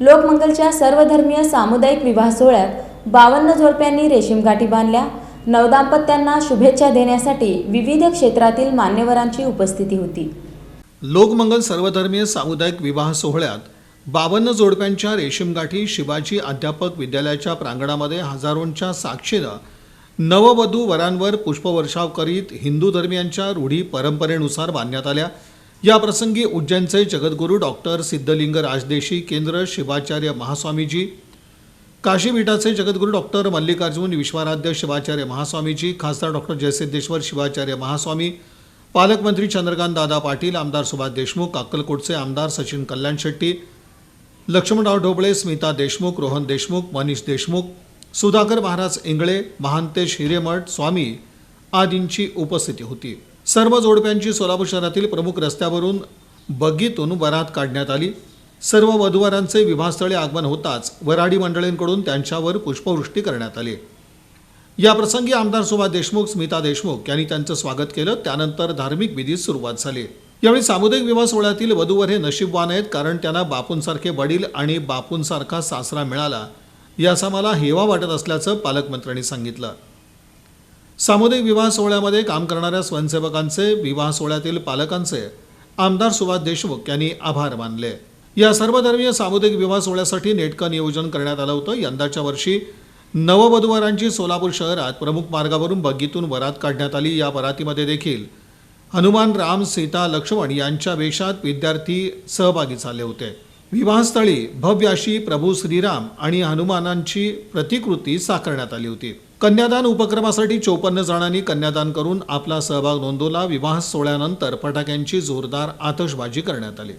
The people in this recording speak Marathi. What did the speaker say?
लोकमंगलच्या सर्वधर्मीय सामुदायिक विवाह सोहळ्यात बावन्न जोडप्यांनी रेशीम गाठी बांधल्या. नवदाम्पत्यांना शुभेच्छा देण्यासाठी विविध क्षेत्रातील मान्यवरांची उपस्थिती होती. लोकमंगल सर्वधर्मीय सामुदायिक विवाह सोहळ्यात बावन्न जोडप्यांच्या रेशीमगाठी शिवाजी अध्यापक विद्यालयाच्या प्रांगणामध्ये हजारोंच्या साक्षीनं नववधू वरांवर पुष्पवर्षाव करीत हिंदू धर्मियांच्या रूढी परंपरेनुसार बांधण्यात आल्या. या प्रसंगी उज्जैनचे जगद्गुरू डॉक्टर सिद्धलिंग राजदेशी केंद्र शिवाचार्य महास्वामीजी काशीपीठाचे जगद्गुरू डॉक्टर मल्लिकार्जुन विश्वाराध्य शिवाचार्य महास्वामीजी खासदार डॉक्टर जयसिद्धेश्वर शिवाचार्य महास्वामी पालकमंत्री चंद्रकांत दादा पाटील आमदार सुभाष देशमुख अक्कलकोटचे आमदार सचिन कल्याण शेट्टी लक्ष्मणराव ढोबळे स्मिता देशमुख रोहन देशमुख मनीष देशमुख सुधाकर महाराज इंगळे महांतेश हिरेमठ स्वामी आदींची उपस्थिती होती. सर्व जोडप्यांची सोलापूर शहरातील प्रमुख रस्त्यावरून बग्गीतून वरात काढण्यात आली. सर्व वधूवरांचे विवाहस्थळी आगमन होताच वराडी मंडळींकडून त्यांच्यावर पुष्पवृष्टी करण्यात आली. या प्रसंगी आमदार सुभाष देशमुख स्मिता देशमुख यांनी त्यांचं स्वागत केलं. त्यानंतर धार्मिक विधीस सुरुवात झाली. यावेळी सामुदायिक विवाह सोहळ्यातील वधूवर हे नशीबवान आहेत कारण त्यांना बापूंसारखे वडील आणि बापूंसारखा सासरा मिळाला. याचा मला हेवा वाटत असल्याचं पालकमंत्र्यांनी सांगितलं. सामुदायिक विवाह सोहळ्यामध्ये काम करणाऱ्या स्वयंसेवकांचे विवाह सोहळ्यातील पालकांचे आमदार सुभाष देशमुख यांनी आभार मानले. या सर्वधर्मीय सामुदायिक विवाह सोहळ्यासाठी नेटकं नियोजन करण्यात आलं होतं. यंदाच्या वर्षी नववधूवरांची सोलापूर शहरात प्रमुख मार्गावरून बग्गीतून वरात काढण्यात आली. या वरातीमध्ये देखील हनुमान राम सीता लक्ष्मण यांच्या वेशात विद्यार्थी सहभागी झाले होते. विवाहस्थळी भव्य अशी प्रभू श्रीराम आणि हनुमानांची प्रतिकृती साकारण्यात आली होती. कन्यादान उपक्रमासाठी चोपन्न जणांनी कन्यादान करून आपला सहभाग नोंदवला. विवाह सोहळ्यानंतर फटाक्यांची जोरदार आतषबाजी करण्यात आली.